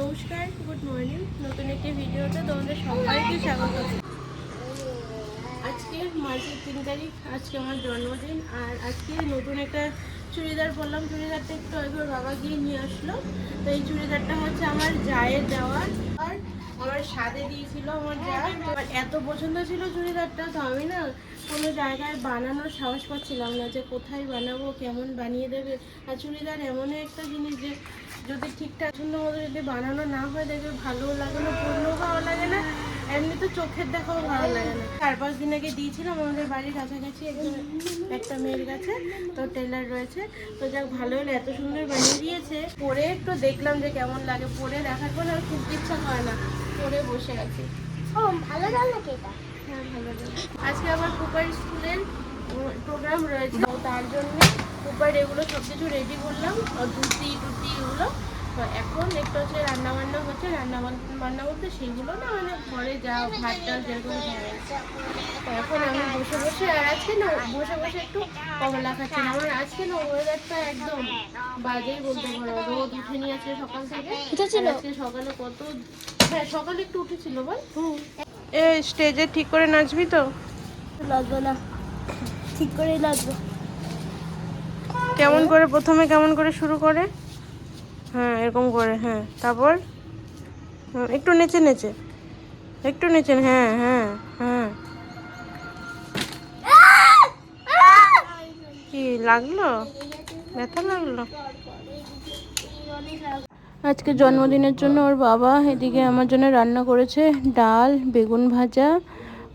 নমস্কার good morning নতুন একটি ভিডিওতে তোমাদের সবাইকে স্বাগত। আজকে মার্চের তিন তারিখ, আজকে আমার জন্মদিন, আর আজকে নতুন একটা চুড়িদার পরলাম। চুড়িদারটা একটু একবার বাবা গিয়ে নিয়ে আসলো। তো এই চুড়িদারটা হচ্ছে আমার জায়ের দেওয়ার আর আমার স্বাদে দিয়েছিল আমার যা। আর এত পছন্দ ছিল চুড়িদারটা, তো আমি না কোনো জায়গায় বানানোর সাহস পাচ্ছিলাম না যে কোথায় বানাবো, কেমন বানিয়ে দেবে। আর চুড়িদার এমনই একটা জিনিস যে যদি ঠিকঠাক সুন্দর মতো যদি বানানো না হয় দেখবে ভালোও লাগে না পড়লেও ভালো লাগে না এমনি তো চোখের দেখাও ভালো লাগে না। চার পাঁচ দিন আগে দিয়েছিলাম আমাদের বাড়ির কাছাকাছি একজন একটা মেয়ের কাছে তো টেলার রয়েছে। তো যাক ভালো হলো এত সুন্দর বানিয়ে দিয়েছে। পরে একটু দেখলাম যে কেমন লাগে পরে দেখার পর আর খুব ইচ্ছা হয় না পরে বসে আছি। ও ভালো নাকি এটা? হ্যাঁ ভালো লাগে। আজকে আবার কুপার স্কুলের প্রোগ্রাম রয়েছে। তার জন্য কুপার এগুলো সব কিছু রেডি করলাম। আর ধুতি টুতি এগুলো। তো এখন একটু হচ্ছে রান্না বান্না হচ্ছে। রান্না বান্না বলতে সেগুলো না মানে ঘরে যা ভাত ডাল যেরকম তো এখন আমি বসে বসে আর আজকে না বসে বসে একটু কমলা খাচ্ছি না। আমার আজকে না ওয়েদারটা একদম বাজেই বলতে পারো। রোদ উঠে নিয়ে আছে সকাল থেকে? আজকে সকালে কত হ্যাঁ সকালে একটু উঠেছিল বল। এ স্টেজে ঠিক করে নাচবি তো? লাগবে না। ঠিক করে লাগবে কেমন করে প্রথমে কেমন করে শুরু করে? হ্যাঁ এরকম করে হ্যাঁ। তারপর? একটু নেচে নেচে। একটু নেচে হ্যাঁ হ্যাঁ হ্যাঁ। কি, লাগল? ব্যথা লাগল? আজকে জন্মদিনের জন্য ওর বাবা এদিকে আমার জন্য রান্না করেছে ডাল, বেগুন ভাজা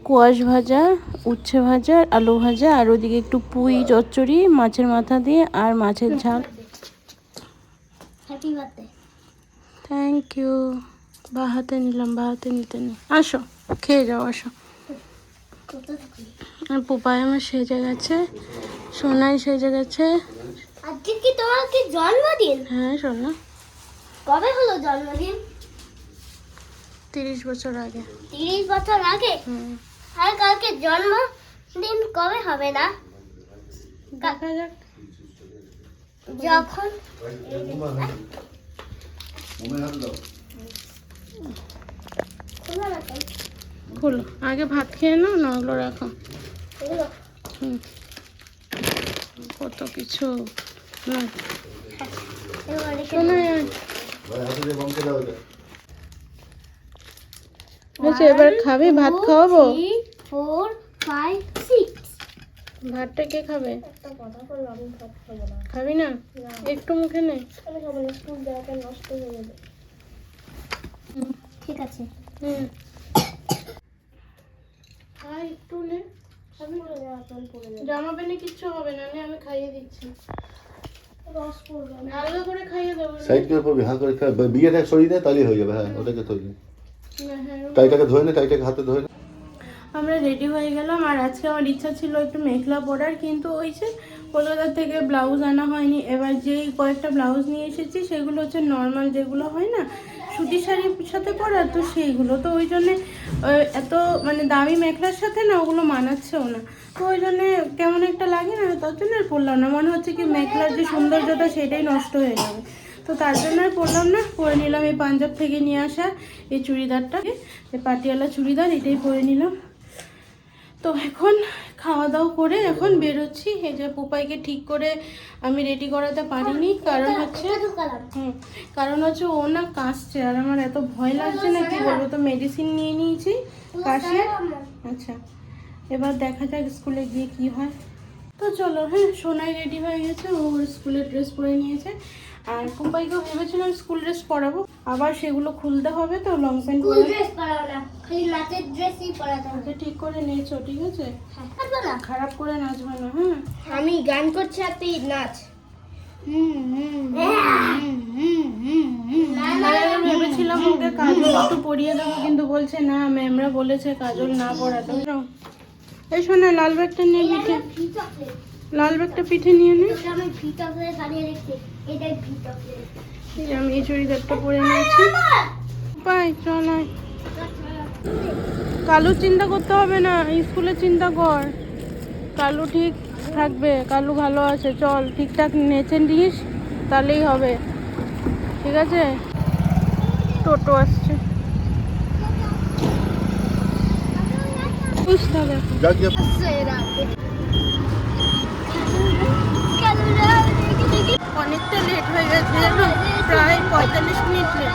কোয়াশ ভাজা উচ্ছে ভাজা আলু ভাজা আর ওদিকে একটু পুঁই চচ্চড়ি মাছের মাথা দিয়ে আর মাছের ঝাল। থ্যাংক ইউ বা হাতে নিলাম বা হাতে নিতে নেই। আসো খেয়ে যাও আসো। পোপায় আমার সেজে গেছে সোনাই সেজে গেছে। আজকে কি তোমার কি জন্মদিন? হ্যাঁ সোনা। কবে হলো জন্মদিন? তিরিশ বছর আগে। তিরিশ বছর আগে? হুম। আর কালকে জন্মদিন কবে হবে না? দেখা যাক। যখন খোলা। আগে ভাত খেয়ে নাও না ওগুলো রাখো। কত কিছু। এবার। খাবি? ভাত খাওয়াবো? Four, five, six. ভাতটা কে খাবে? একটা কথা বলল আমি ভাত খাব না। খাবি না? না। একটু মুখে নে। আমি খাব স্কুল যাওয়াটা নষ্ট হয়ে যাবে। ঠিক আছে। হুম। খাই একটু নে। জামা প্যান্টে কিচ্ছু হবে না নে আমি খাইয়ে দিচ্ছি। রস পড়বে না আলাদা করে খাইয়ে দেবো। সাইড করে পড়বি হাত করে বিয়েটা সরিয়ে দে তাহলেই হয়ে যাবে হ্যাঁ ওটাকে ধরে নে। না, হ্যাঁ, টাইটাকে ধরে নে টাইটাকে হাতে ধরে নে। আমরা রেডি হয়ে গেলাম। আর আজকে আমার ইচ্ছা ছিল একটু মেখলা পরার, কিন্তু ওই যে কলকাতা থেকে ব্লাউজ আনা হয়নি। এবার যেই কয়েকটা ব্লাউজ নিয়ে এসেছি, সেগুলো হচ্ছে নর্মাল যেগুলো হয় না, সুতি শাড়ির সাথে পরার তো সেইগুলো। তো ওই জন্যে এত মানে দামি মেখলার সাথে না, ওগুলো মানাচ্ছেও না। তো ওই জন্যে কেমন একটা লাগে না, তার জন্য আর পরলাম না। মনে হচ্ছে কি মেখলার যে সৌন্দর্যটা, সেটাই নষ্ট হয়ে যাবে। তো তার জন্য আর পরলাম না, পরে নিলাম এই পাঞ্জাব থেকে নিয়ে আসা এই চুড়িদারটা পাটিয়ালা চুড়িদার, এটাই পরে নিলাম। তো এখন খাওয়া দাওয়া করে এখন বেরোচ্ছি। এই যে পোপাইকে ঠিক করে আমি রেডি করাতে পারিনি। কারণ হচ্ছে হুম কারণ হচ্ছে ও না কাশছে। আর আমার এত ভয় লাগছে না কি বলব তো মেডিসিন নিয়ে নিয়েছি কাশিয়ে। আচ্ছা এবার দেখা যাক স্কুলে গিয়ে কি হয়। তো চলো হ্যাঁ সোনাই রেডি হয়ে গেছে। ও ওর স্কুলের ড্রেস পরে নিয়েছে। আর পোপাইকেও ভেবেছিলাম স্কুল ড্রেস পরাবো। আবার সেগুলো খুলতে হবে তো লং প্যান্ট স্কুল ড্রেস পরাও না খালি নাচের ড্রেসই পরাতে হবে। ঠিক করে নিয়েছো ঠিক আছে? না খারাপ করে নাচবে না হ্যাঁ? আমি গান করছি আর তুই নাচ। ভেবেছিলাম ওকে কাজল একটু পরিয়ে দেবো কিন্তু বলছে না ম্যামরা বলেছে কাজল না পড়াতে এই শোনা লাল ব্যাগটা নিয়ে পিঠে লাল ব্যাগটা পিঠে নিয়ে নে। আমি এই চুড়িদারটা পরে নিয়েছি। পাই চল। কালুর চিন্তা করতে হবে না স্কুলে চিন্তা কর। কালু ঠিক থাকবে কালু ভালো আছে চল ঠিকঠাক নেচে নিস তাহলেই হবে। ঠিক আছে? টোটো আসছে। বুঝতে অনেকটা লেট হয়ে গেছে জানো প্রায় পঁয়তাল্লিশ মিনিট লেট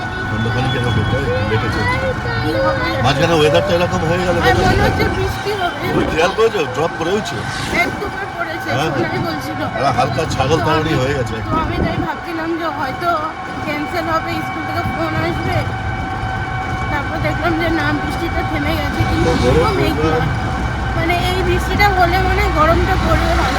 মাঝখানে ওয়েদারটা এরকম হয়ে গেল মনে হচ্ছে বৃষ্টি হবে। খেয়াল করেছ? ড্রপ করেওছে এক দুবার পড়েছে হ্যাঁ। সোনাই বলছিল। হালকা ছাগল তাড়াড়ি হয়ে গেছে। আমি তাই ভাবছিলাম যে হয়তো ক্যান্সেল হবে স্কুল থেকে ফোন আসবে। তারপর দেখলাম যে না বৃষ্টিটা থেমে গেছে। কিন্তু। মানে এই বৃষ্টিটা হলে মানে গরমটা পড়বে ভালো।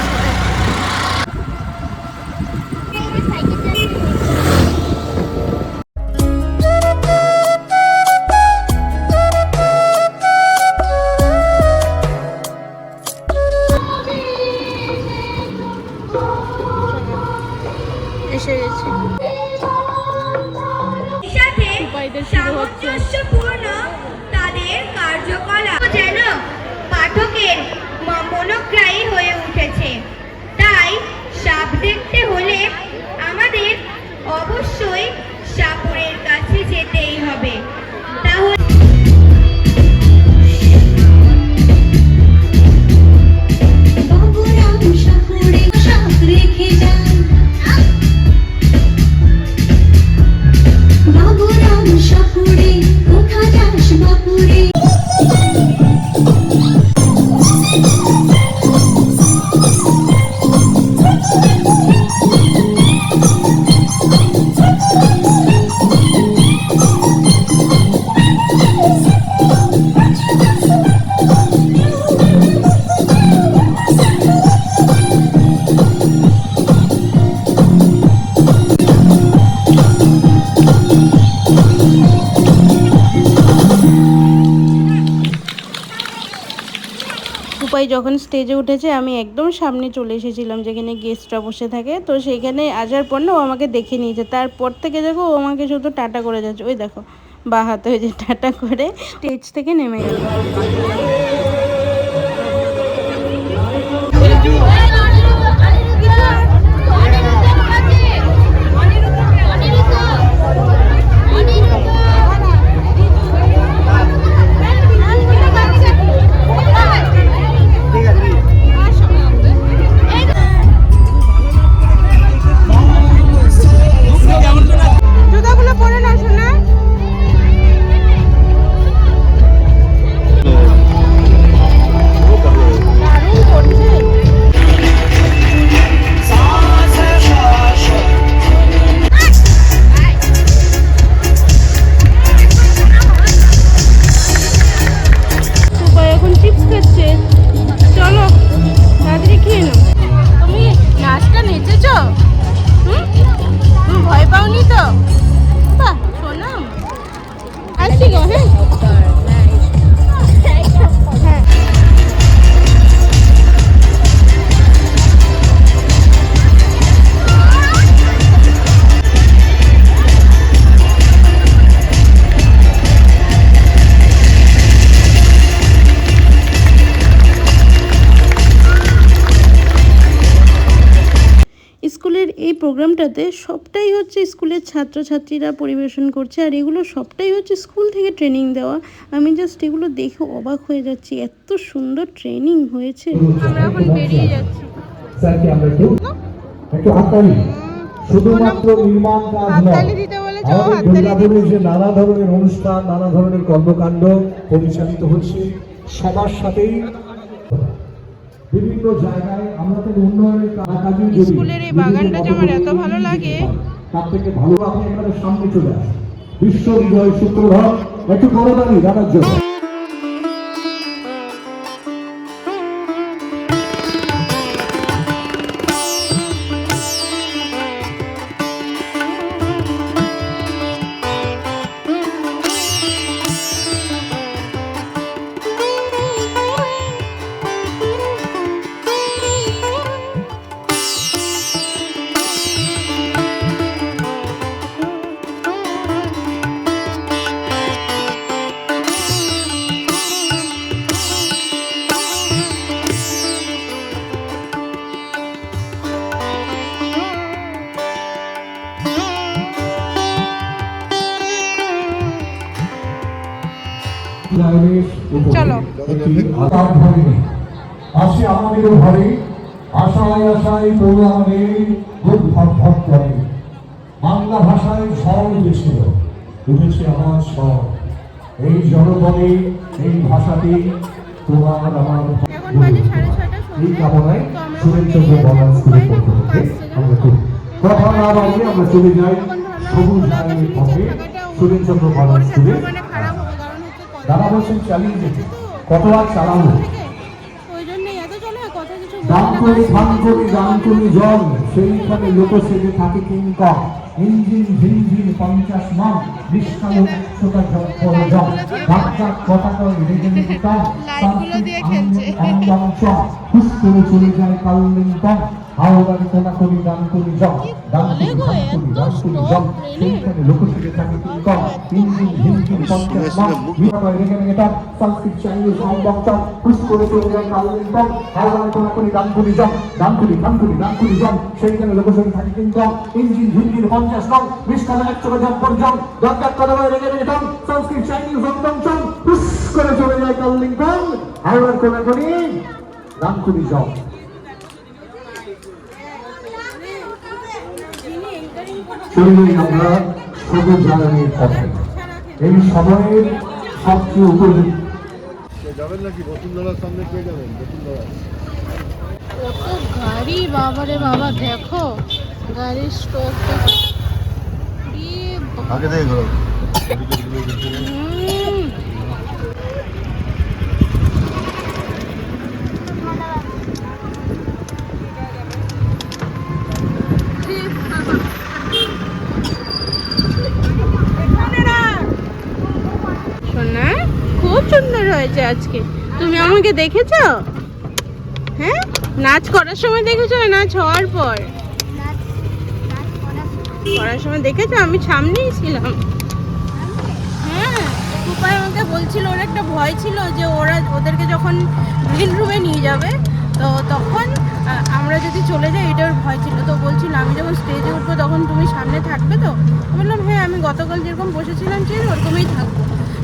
উপায় যখন স্টেজে উঠেছে, আমি একদম সামনে চলে এসেছিলাম, যেখানে গেস্টরা বসে থাকে। তো সেইখানে আসার পর না ও আমাকে দেখে নিয়েছে। তারপর থেকে দেখো ও আমাকে শুধু টাটা করে যাচ্ছে। ওই দেখো, বা যে টাটা করে স্টেজ থেকে নেমে গেল। প্রোগ্রামটাতে সবটাই হচ্ছে স্কুলের ছাত্রছাত্রীরা পরিবেশন করছে আর এগুলো সবটাই হচ্ছে স্কুল থেকে ট্রেনিং দেওয়া। আমি জাস্ট এগুলো দেখে অবাক হয়ে যাচ্ছি এত সুন্দর ট্রেনিং হয়েছে। আমরা এখন বেরিয়ে যাচ্ছি। স্যারকে আমরা একটু একটু হাততালি। শুধুমাত্র নির্মাণ কাজ নয়। হাততালি দিতে বলেছে, ও আমাদের দুর্গাপুরে যে নানা ধরনের অনুষ্ঠান নানা ধরনের কর্মকাণ্ড পরিচালিত হচ্ছে সবার সাথেই। বিভিন্ন জায়গায় আমরা তো উন্নয়নের কাজে স্কুলের এই বাগানটা যে আমার এত ভালো লাগে। তার থেকে ভালো আপনি এখানে সামনে চলে আসুন। বিশ্ব বিজয় সূত্রধর একটু করদানি জানার জন্য। চলো। আমাদের ঘরে। আশায় আশায় পড়ে আমাদের বুক ধক করে। বাংলা ভাষায় ঝড় উঠেছিল। উঠেছে আমার স্বর। এই জনগণে এই ভাষাতে তোমার আমার এই কামনায় বাবা যাব। স্কুলের পক্ষ থেকে আমরা খুব কথা না বাড়িয়ে আমরা চলে যাই। সবুজ আকাশের পথে নিচে থাকাটা সুরেন্দ্র ওর স্কুলে দাদা বলছেন চালিয়ে যেতে। কত আর চালাবো বলি করে না, দান করে দান করে জল সেইখানে লোক সেজে থাকে কিঙ্কর ইঞ্জিন ঝিনঝিন পঞ্চাশ মান নিষ্কালো একশোটা জল জল ডাক ডাক কথা কয় রেগে রেগে টন লাইটগুলো দিয়ে খেলছে। অঙ্গম চম হুস করে চলে যায় কাল্লিংটন হাওড়ার কোনা করি দান করি জল দান করি বলে গো, দান করি এত দান করি জল stop সেইখানে লোক থাকে কিঙ্কর ইঞ্জিন ঝিনঝিন পঞ্চাশ মান। বিভাগ রেগে রেগে টন সংস্কৃত চাইনিজ অঙ্গম চম করে চলে যায় কাল্লিংটন হাওড়ার কোনা করি দান করি জল দান করি দান করি দান করি জল সেইখানে লোক থাকে কিঙ্কর ইঞ্জিন ঝিনঝিন পঞ্চাশ মান বিশকালে এক চলে জম পর জম দরকার বলে রেগে টন সংস্কৃত অঙ্গম চম হুস করে চলে যায় কাল্লিংটন হাওড়ার কোনা যিনি anchoring করছে, চললেই আমরা সবুজ জ্বালানির পথে এই সময়ের সবচেয়ে উপযোগী। যাবেন নাকি? বসুন্ধরার সামনে পেয়ে যাবেন বসুন্ধরা। কত গাড়ি? বাবারে বাবা দেখো গাড়ির স্টক খুব সুন্দর হয়েছে আজকে। তুমি আমাকে দেখেছ? হ্যাঁ? নাচ করার সময় দেখেছ নাচ হওয়ার পর? করার সময় দেখেছ? আমি সামনেই ছিলাম। হ্যাঁ উপায় আমাকে বলছিল, ওর একটা ভয় ছিল যে ওরা ওদেরকে যখন গ্রিন রুমে নিয়ে যাবে, তো তখন আমরা যদি চলে যাই এটার ভয় ছিল। তো বলছিল, আমি যখন স্টেজে উঠবো, তখন তুমি সামনে থাকবে তো? বললাম হ্যাঁ আমি গতকাল যেরকম বসেছিলাম স্টেজে ওরকমই থাকব।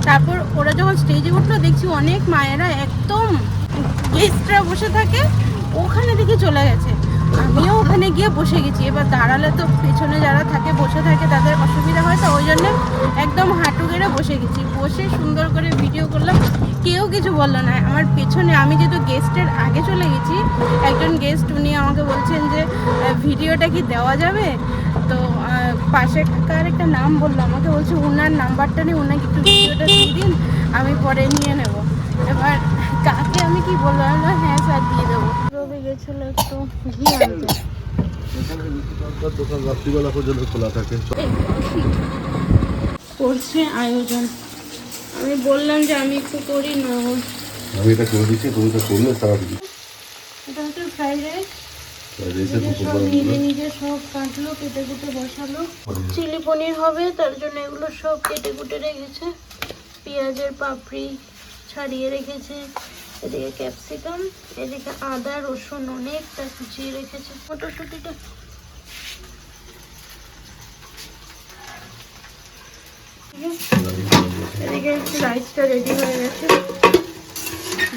তারপর ওরা যখন স্টেজে উঠল, দেখছি অনেক মায়েরা একদম গেস্টরা বসে থাকে, ওখানে দিকে চলে গেছে। আমিও ওখানে গিয়ে বসে গেছি। এবার দাঁড়ালে তো পেছনে যারা থাকে, বসে থাকে, তাদের অসুবিধা হয়, তো ওই জন্য একদম হাঁটু গেড়ে বসে গেছি। বসে সুন্দর করে ভিডিও করলাম। কেউ কিছু বলল না। আমার পেছনে, আমি যেহেতু গেস্টের আগে চলে গেছি, একজন গেস্ট উনি আমাকে বলছেন যে ভিডিওটা কি দেওয়া যাবে? তো পাশে কার একটা নাম বলল আমাকে, বলছে ওনার নাম্বারটা নিয়ে ওনাকে একটু ভিডিওটা দিয়ে দিন, আমি পরে নিয়ে নেব। এবার কাকে আমি কি বললাম, হ্যাঁ স্যার দিয়ে দেবো। রবি গেছিল একটু ঘি আনতে। এখানে মিষ্টি পান্তার দোকান রাত্রিবেলা পর্যন্ত খোলা থাকে করছে আয়োজন। আমি বললাম যে আমি একটু করি না আমি এটা করে দিচ্ছি তুমি তো করলে সারা দিদি এটা হচ্ছে ফ্রাইড রাইস সব নিজে নিজে সব কাটলো কেটে কুটে বসালো। চিলি পনির হবে তার জন্য এগুলো সব কেটে কুটে রেখেছে। পেঁয়াজের পাপড়ি ছাড়িয়ে রেখেছে। এদিকে ক্যাপসিকাম, এদিকে আদা, রসুন অনেকটা কুচিয়ে রেখেছে। মটরশুটিটা এদিকে রাইসটা রেডি হয়ে গেছে।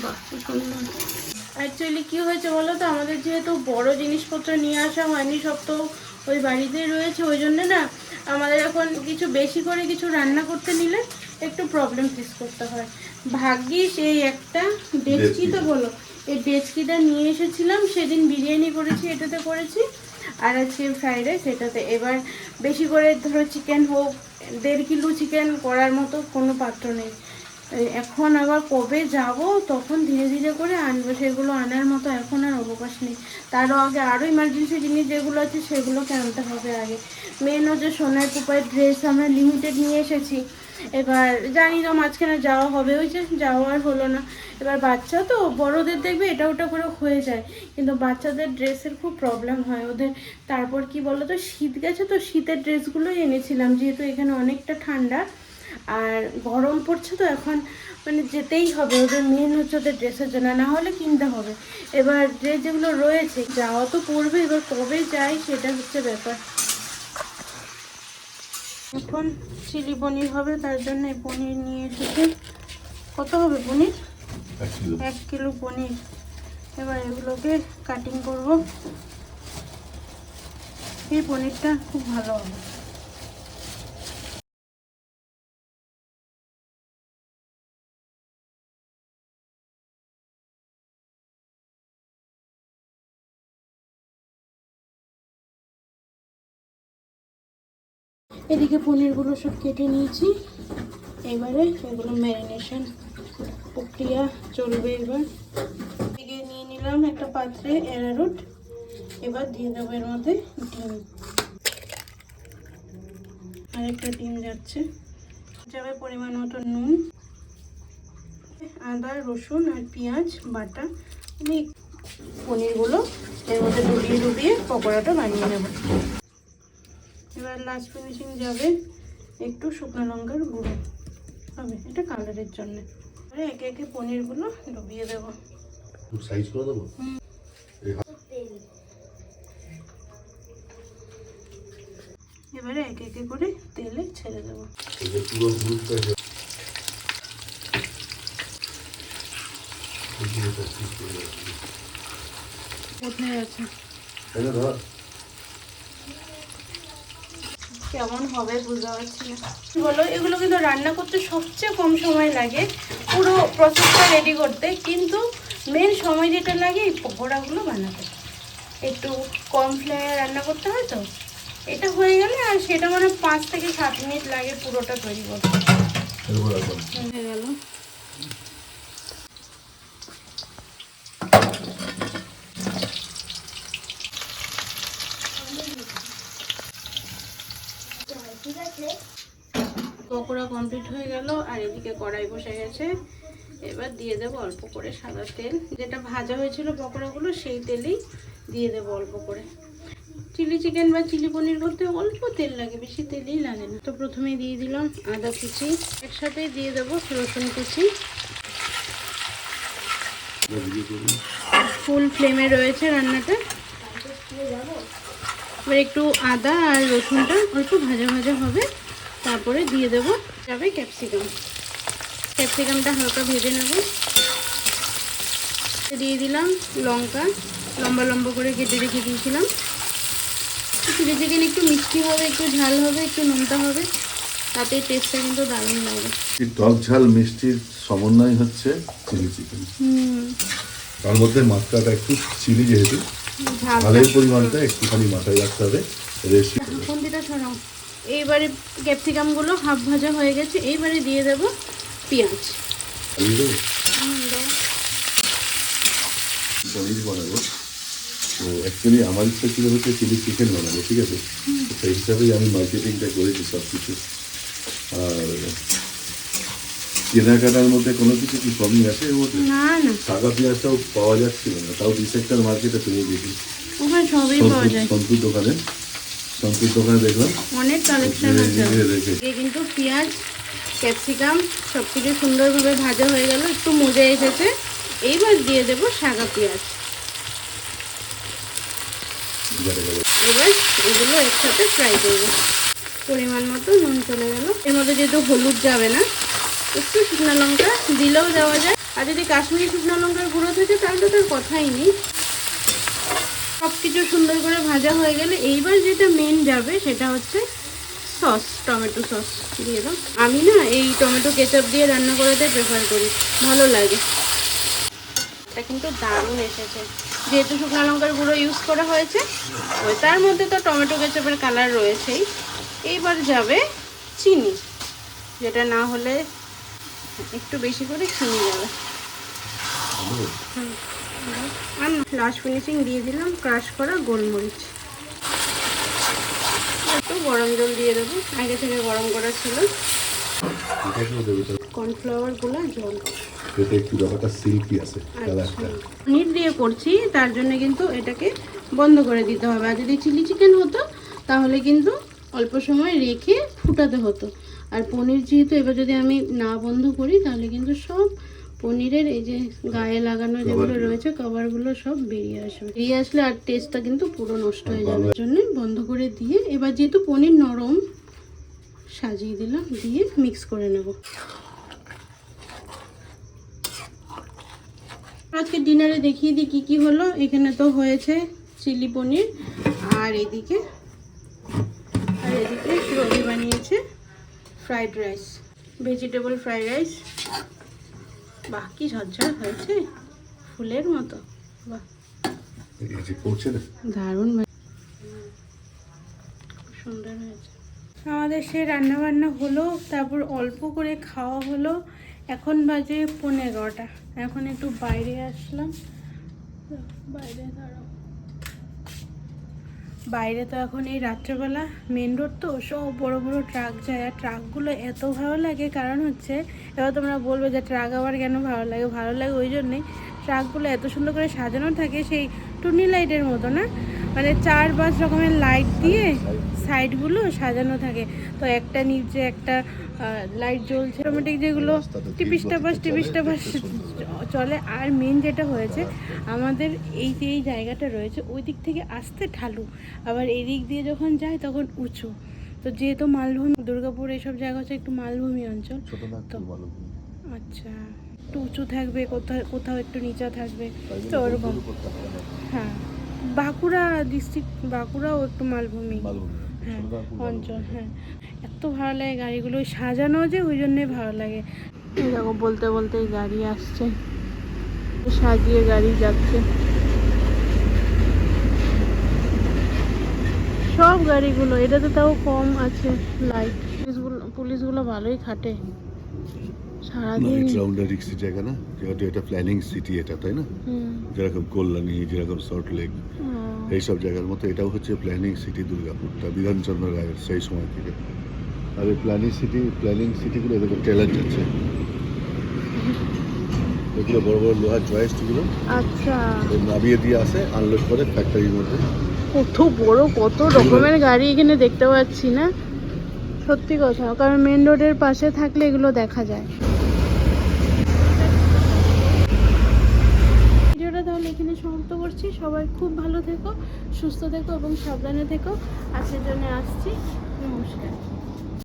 বাহ, কি সুন্দর। অ্যাকচুয়ালি কি হয়েছে বলো তো? আমাদের যেহেতু বড় জিনিসপত্র নিয়ে আসা হয়নি, সব তো ওই বাড়িতেই রয়েছে। ওই জন্য না, আমাদের এখন কিছু বেশি করে কিছু রান্না করতে নিলে একটু প্রবলেম ফেস করতে হয়। ভাগ্যিস এই একটা ডেচকি। তো বলো এই ডেচকিটা নিয়ে এসেছিলাম সেদিন বিরিয়ানি করেছি এটাতে করেছি আর আজকে ফ্রাইড রাইস এটাতে। এবার বেশি করে ধরো চিকেন হোক দেড় কিলো চিকেন করার মতো কোনো পাত্র নেই। এখন আবার কবে যাব তখন ধীরে ধীরে করে আনব সেগুলো আনার মতো এখন আর অবকাশ নেই। তারও আগে আরও ইমার্জেন্সি জিনিস যেগুলো আছে সেগুলোকে আনতে হবে আগে। মেন হচ্ছে সোনার কুপার ড্রেস আমরা লিমিটেড নিয়ে এসেছি। এবার জানি না মাঝখানে যাওয়া হবে, ওই যে যাওয়া আর হলো না। এবার বাচ্চা তো, বড়দের দেখবে এটা ওটা করে হয়ে যায়। কিন্তু বাচ্চাদের ড্রেসের খুব প্রবলেম হয়। ওদের তারপর কি বলো তো শীত গেছে তো শীতের ড্রেসগুলোই এনেছিলাম, যেহেতু এখানে অনেকটা ঠান্ডা। আর গরম পড়ছে তো এখন মানে যেতেই হবে, ওদের মেন হচ্ছে ওদের ড্রেসের জন্য, না হলে কিনতে হবে। এবার ড্রেস যেগুলো রয়েছে, যাওয়া তো পড়বে, এবার কবে যাই সেটা হচ্ছে ব্যাপার। এখন চিলি পনির হবে তার জন্য পনির নিয়ে এসেছে। কত হবে পনির? এক কিলো। এক কিলো পনির। এবার এগুলোকে কাটিং করব। এই পনিরটা খুব ভালো হবে। এদিকে পনিরগুলো সব কেটে নিয়েছি। এবারে এগুলো ম্যারিনেশন প্রক্রিয়া চলবে এবার। এদিকে নিয়ে নিলাম একটা পাত্রে অ্যারারুট এবার দিয়ে দেবো এর মধ্যে ডিম। আরেকটা ডিম যাচ্ছে। যাবে পরিমাণ মতো নুন, আদা, রসুন আর পেঁয়াজ, বাটা। আমি পনিরগুলো এর মধ্যে ডুবিয়ে ডুবিয়ে পকোড়াটা বানিয়ে নেব। এবার লাস্ট ফিনিশিং যাবে একটু শুকনো লঙ্কার গুঁড়ো হবে এটা কালারের জন্য। এবারে একে একে পনিরগুলো ডুবিয়ে দেবো। সাইজ করে দেবো? এবারে একে একে করে তেলে ছেড়ে দেবো। পুরো। কোথায় আছে? কেমন হবে বুঝতে পারছি না। বলো এগুলো কিন্তু রান্না করতে সবচেয়ে কম সময় লাগে পুরো প্রসেসটা রেডি করতে কিন্তু মেন সময় যেটা লাগে এই পকোড়াগুলো বানাতে। একটু কম ফ্লেমে রান্না করতে হয় তো? এটা হয়ে গেলে আর সেটা মানে পাঁচ থেকে সাত মিনিট লাগে পুরোটা তৈরি করতে। হয়ে গেল ঠিক আছে পকোড়া কমপ্লিট হয়ে গেল, আর এদিকে কড়াই বসে গেছে। এবার দিয়ে দেবো অল্প করে সাদা তেল। যেটা ভাজা হয়েছিল পকোড়াগুলো, সেই তেলেই দিয়ে দেবো অল্প করে। চিলি চিকেন বা চিলি পনির করতে অল্প তেল লাগে, বেশি তেলই লাগে না। তো প্রথমে দিয়ে দিলাম আদা কুচি। একসাথে দিয়ে দেবো রসুন কুচি। ফুল ফ্লেমে রয়েছে রান্নাটা। এবার একটু আদা আর রসুনটা অল্প ভাজা ভাজা হবে। তারপরে দিয়ে দেবো যাবে ক্যাপসিকাম ক্যাপসিকামটা হালকা ভেজে নেব। দিয়ে দিলাম লঙ্কা। লম্বা লম্বা করে কেটে রেখে দিয়েছিলাম। চিলি চিকেন একটু মিষ্টি হবে একটু ঝাল হবে একটু নোনতা হবে তাতে টেস্টটা কিন্তু দারুণ লাগে। টক ঝাল মিষ্টির সমন্বয় হচ্ছে চিলি চিকেন হুম। তার মধ্যে মাত্রাটা একটু চিলি যেহেতু ঝাল ঝালের পরিমাণটা একটুখানি মাথায় রাখতে হবে। রেসি কোনটিটা ছড়াও এইবারে ক্যাপসিকামগুলো হাফ ভাজা হয়ে গেছে এইবারে দিয়ে দেব পেঁয়াজ। পনির বানাবো। অ্যাকচুয়ালি আমার ইচ্ছা ছিল হচ্ছে চিলি চিকেন বানাবো ঠিক আছে? সেই হিসাবেই আমি মার্কেটিংটা করেছি সব কিছু আর কেনাকাটার মধ্যে কোনো কিছু কি কমই মধ্যে না পেঁয়াজটাও পাওয়া যাচ্ছিল না তাও দু সেক্টর মার্কেটে পেয়ে গেছি সন্তুর দোকানে। সন্তুর দোকানে দেখলাম? অনেক কালেকশন আছে। যে রেখে এ কিন্তু পেঁয়াজ ক্যাপসিকাম সব কিছু সুন্দরভাবে ভাজা হয়ে গেল একটু মজে এসেছে। এইবার দিয়ে দেব সাদা পেঁয়াজ। এবার এগুলো একসাথে ফ্রাই করব। পরিমাণ মতো নুন চলে গেল। এর মধ্যে যেহেতু হলুদ যাবে না একটু শুকনো লঙ্কা দিলেও দেওয়া যায়। আর যদি কাশ্মীরি শুকনো লঙ্কার গুঁড়ো থাকে তাহলে তো তার কথাই নেই। সব কিছু সুন্দর করে ভাজা হয়ে গেলে এইবার যেটা মেন যাবে সেটা হচ্ছে সস টমেটো সস দিয়ে দাও। আমি না এই টমেটো কেচাপ দিয়ে রান্না করাতে প্রেফার করি, ভালো লাগে। এটা কিন্তু দারুণ এসেছে। যেহেতু শুকনো লঙ্কার গুঁড়ো ইউজ করা হয়েছে, ওই তার মধ্যে তো টমেটো কেচাপের কালার রয়েছেই। এইবার যাবে চিনি, যেটা না হলে একটু বেশি করে চিনি যাবে। হুম। আর লাস্ট ফিনিশিং দিয়ে দিলাম ক্রাশ করা গোলমরিচ। একটু গরম জল দিয়ে দেবো আগে থেকে গরম করা ছিল। কর্নফ্লাওয়ারগুলা জল এতে একটু ব্যাপারটা সিল্কি আছে কালারটা পনির দিয়ে করছি তার জন্য কিন্তু এটাকে বন্ধ করে দিতে হবে। আর যদি চিলি চিকেন হতো তাহলে কিন্তু অল্প সময় রেখে ফুটাতে হতো। আর পনির যেহেতু এবার যদি আমি না বন্ধ করি তাহলে কিন্তু সব পনিরের এই যে গায়ে লাগানো যেগুলো রয়েছে কভারগুলো সব বেরিয়ে আসবে। বেরিয়ে আসলে আর টেস্টটা কিন্তু পুরো নষ্ট হয়ে যাবে। জন্য বন্ধ করে দিয়ে এবার যেহেতু পনির নরম সাজিয়ে দিলাম দিয়ে মিক্স করে নেব। আজকে ডিনারে দেখিয়ে দিই কী কী হলো। এখানে তো হয়েছে চিলি পনির আর এদিকে আর এদিকে রবি বানিয়েছে fried rice vegetable fried rice বাহ কি ঝরঝর হয়েছে। ফুলের মতো। বাহ। দারুণ মানে। সুন্দর হয়েছে। আমাদের সে রান্না বান্না হলো তারপর অল্প করে খাওয়া হলো। এখন বাজে পনেরোটা। এখন একটু বাইরে আসলাম। বাইরে দাঁড়াও। বাইরে তো এখন এই রাত্রেবেলা মেন রোড তো সব বড় বড় ট্রাক যায়। আর ট্রাকগুলো এত ভালো লাগে কারণ হচ্ছে এবার তোমরা বলবে যে ট্রাক আবার কেন ভালো লাগে? ভালো লাগে ওই জন্যেই। ট্রাকগুলো এত সুন্দর করে সাজানো থাকে সেই টুনি লাইটের মতো না? মানে চার পাঁচ রকমের লাইট দিয়ে সাইডগুলো সাজানো থাকে। তো একটা নিচে একটা লাইট জ্বলছে। অটোমেটিক যেগুলো টিপিস টাপাস টিপিস টাপাস চলে। আর মেন যেটা হয়েছে আমাদের এই যে এই জায়গাটা রয়েছে ওই দিক থেকে আসতে ঢালু। আবার এই দিক দিয়ে যখন যায় তখন উঁচু। তো যেহেতু মালভূমি দুর্গাপুর এইসব জায়গা হচ্ছে একটু মালভূমি অঞ্চল। আচ্ছা একটু উঁচু থাকবে কোথাও কোথাও একটু নিচা থাকবে। তো ওরকম। হ্যাঁ বাঁকুড়া ডিস্ট্রিক্ট বাঁকুড়াও একটু মালভূমি অঞ্চল হ্যাঁ। এত ভালো লাগে গাড়িগুলো সাজানো যে ওই জন্যই ভালো লাগে। দেখো বলতে বলতেই গাড়ি আসছে। সাজিয়ে গাড়ি যাচ্ছে। সব গাড়িগুলো এটাতে তাও কম আছে লাইট পুলিশগুলো পুলিশগুলো ভালোই খাটে। সারাদিন রাউন্ডার রিক্সি জায়গা না? যেহেতু এটা প্ল্যানিং সিটি এটা তাই না? যেরকম কল্যাণী যেরকম সল্ট লেক এইসব জায়গার মতো এটাও হচ্ছে প্ল্যানিং সিটি দুর্গাপুরটা বিধানচন্দ্র রায়ের সেই সময় থেকে। আর এই প্ল্যানিং সিটি প্ল্যানিং সিটিগুলো এরকম ট্রেলার যাচ্ছে এগুলো বড় বড় লোহার জয়েস্টগুলো আচ্ছা। নামিয়ে দিয়ে আসে আনলোড করে ফ্যাক্টরির মধ্যে। কত বড় কত রকমের গাড়ি এখানে দেখতে পাচ্ছি না। সত্যি কথা কারণ মেন রোডের পাশে থাকলে এগুলো দেখা যায় ভিডিওটা তাহলে এখানে সমাপ্ত করছি। সবাই খুব ভালো থেকো, সুস্থ থেকো এবং সাবধানে থেকো। আজকের জন্য আসছি। নমস্কার।